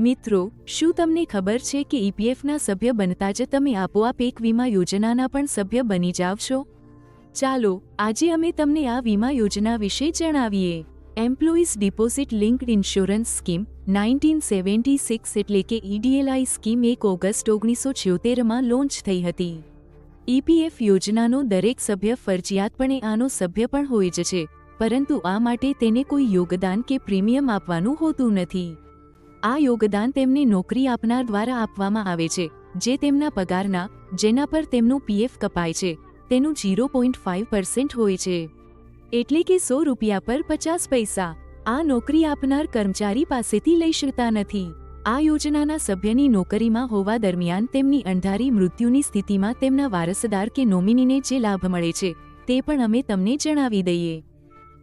મિત્રો, શું તમને ખબર છે કે ઈપીએફના સભ્ય બનતા જ તમે આપોઆપ એક વીમા યોજનાના પણ સભ્ય બની જાવ છો? ચાલો, આજે અમે તમને આ વીમા યોજના વિશે જણાવીએ. Employees deposit linked insurance scheme nineteen seventy six એટલે કે ઈડીએલઆઈ સ્કીમ એક ઓગસ્ટ ઓગણીસો છ્યોતેરમાં લોન્ચ થઈ હતી. ઈપીએફ યોજનાનો દરેક સભ્ય ફરજિયાતપણે આનો સભ્ય પણ હોય જ છે, પરંતુ આ માટે તેને કોઈ યોગદાન કે પ્રીમિયમ આપવાનું હોતું નથી. આ યોગદાન તેમને નોકરી આપનાર દ્વારા આપવામાં આવે છે, જે તેમના પગારના, જેના પર તેમનું પીએફ કપાય છે, તેનું ઝીરો પોઈન્ટ ફાઇવ પર્સન્ટ હોય છે. એટલે કે સો રૂપિયા પર પચાસ પૈસા, આ નોકરી આપનાર કર્મચારી પાસેથી લઈ શકતા નથી. આ યોજનાના સભ્યની નોકરીમાં હોવા દરમિયાન તેમની અણધારી મૃત્યુની સ્થિતિમાં તેમના વારસદાર કે નોમિનીને જે લાભ મળે છે, તે પણ અમે તમને જણાવી દઈએ.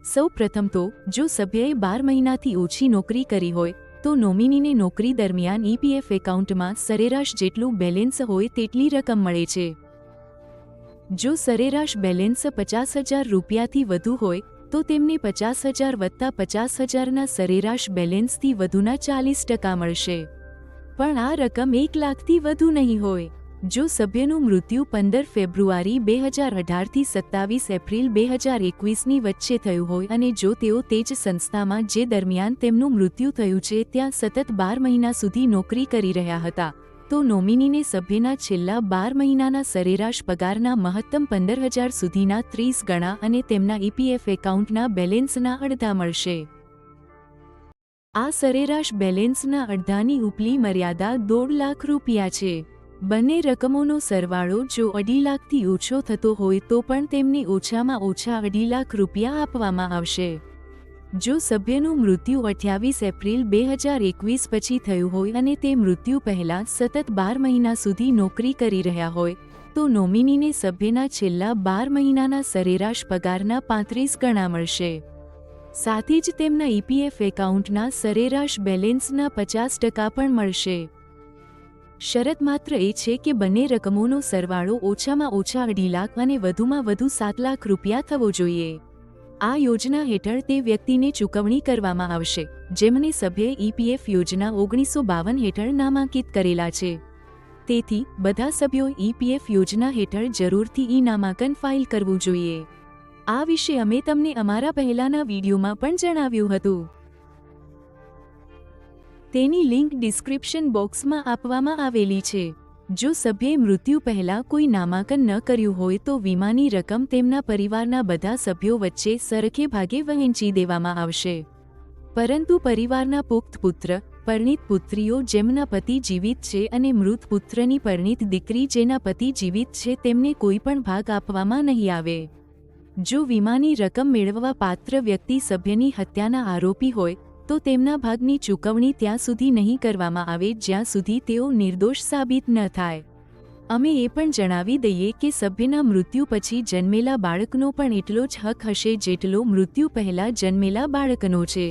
સૌ પ્રથમ તો, જો સભ્યએ બાર મહિનાથી ઓછી નોકરી કરી હોય તો નોમિનીને નોકરી દરમિયાન ઈપીએફ એકાઉન્ટમાં સરેરાશ જેટલું બેલેન્સ હોય તેટલી રકમ મળે છે. જો સરેરાશ બેલેન્સ પચાસ હજાર રૂપિયાથી વધુ હોય, તો તેમને પચાસ હજાર વત્તા પચાસ હજારના સરેરાશ બેલેન્સથી વધુના ચાલીસ ટકા મળશે. પણ આ રકમ એક લાખથી વધુ નહીં હોય. જો સભ્યનું મૃત્યુ પંદર ફેબ્રુઆરી બે હજાર અઢારથી સત્તાવીસ એપ્રિલ બે હજાર એકવીસની વચ્ચે થયું હોય અને જો તેઓ તે જ સંસ્થામાં જે દરમિયાન તેમનું મૃત્યુ થયું છે ત્યાં સતત બાર મહિના સુધી નોકરી કરી રહ્યા હતા, તો નોમિનીને સભ્યના છેલ્લા બાર મહિનાના સરેરાશ પગારના મહત્તમ પંદર હજાર સુધીના ત્રીસ ગણા અને તેમના ઈપીએફ એકાઉન્ટના બેલેન્સના અડધા મળશે. આ સરેરાશ બેલેન્સના અડધાની ઉપલી મર્યાદા દોઢ લાખ રૂપિયા છે. બંને રકમોનો સરવાળો જો અઢી લાખથી ઓછો થતો હોય તો પણ તેમને ઓછામાં ઓછા અઢી લાખ રૂપિયા આપવામાં આવશે. જો સભ્યનું મૃત્યુ અઠ્યાવીસ એપ્રિલ બે હજાર એકવીસ પછી થયું હોય અને તે મૃત્યુ પહેલાં સતત બાર મહિના સુધી નોકરી કરી રહ્યા હોય, તો નોમિનીને સભ્યના છેલ્લા બાર મહિનાના સરેરાશ પગારના પાંત્રીસ ગણા મળશે. સાથે જ તેમના ઈપીએફ એકાઉન્ટના સરેરાશ બેલેન્સના પચાસ ટકા પણ મળશે. શરત માત્ર એ છે કે બંને રકમોનો સરવાળો ઓછામાં ઓછા અઢી લાખ અને વધુમાં વધુ સાત લાખ રૂપિયા થવો જોઈએ. આ યોજના હેઠળ તે વ્યક્તિને ચૂકવણી કરવામાં આવશે, જેમને સભ્ય ઈપીએફ યોજના ઓગણીસો બાવન હેઠળ નામાંકિત કરેલા છે. તેથી, બધા સભ્યો ઈપીએફ યોજના હેઠળ જરૂરથી ઈ નામાંકન ફાઇલ કરવું જોઈએ. આ વિશે અમે તમને અમારા પહેલાના વિડીયોમાં પણ જણાવ્યું હતું. તેની લિંક ડિસ્ક્રિપ્શન બોક્સમાં આપવામાં આવેલી છે. જો સભ્યે મૃત્યુ પહેલાં કોઈ નામાંકન ન કર્યું હોય તો વીમાની રકમ તેમના પરિવારના બધા સભ્યો વચ્ચે સરખે ભાગે વહેંચી દેવામાં આવશે. પરંતુ પરિવારના પુખ્ત પુત્ર, પરણિત પુત્રીઓ જેમના પતિ જીવિત છે અને મૃત પુત્રની પરણિત દીકરી જેના પતિ જીવિત છે તેમને કોઈ પણ ભાગ આપવામાં નહીં આવે. જો વીમાની રકમ મેળવવા પાત્ર વ્યક્તિ સભ્યની હત્યાના આરોપી હોય તો તેમના ભાગની ચૂકવણી ત્યાં સુધી નહીં કરવામાં આવે જ્યાં સુધી તેઓ નિર્દોષ સાબિત ન થાય. અમે એ પણ જણાવી દઈએ કે સભ્યના મૃત્યુ પછી જન્મેલા બાળકનો પણ એટલો જ હક હશે જેટલો મૃત્યુ પહેલાં જન્મેલા બાળકનો છે.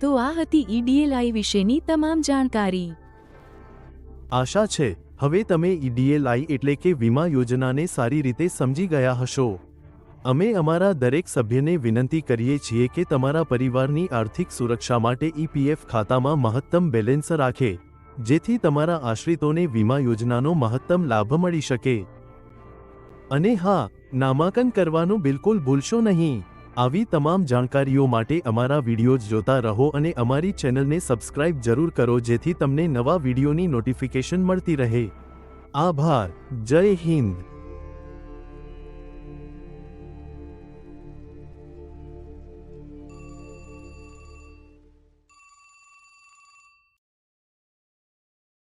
તો આ હતી ઈડીએલઆઈ વિશેની તમામ જાણકારી. આશા છે, હવે તમે ઈડીએલઆઈ એટલે કે વીમા યોજનાને સારી રીતે સમજી ગયા હશો. અમે અમારા દરેક સભ્યને વિનંતી કરીએ છીએ કે તમારા પરિવારની આર્થિક સુરક્ષા માટે ઈપીએફ ખાતામાં મહત્તમ બેલેન્સ રાખે, જેથી તમારા આશ્રિતોને વીમા યોજનાનો મહત્તમ લાભ મળી શકે. અને હા, નામાંકન કરવાનું બિલકુલ ભૂલશો નહીં. આવી તમામ જાણકારીઓ માટે અમારા વિડીયોઝ જોતા રહો અને અમારી ચેનલને સબસ્ક્રાઇબ જરૂર કરો જેથી તમને નવા વિડીયોની નોટિફિકેશન મળતી રહે. આભાર. જય હિન્દ.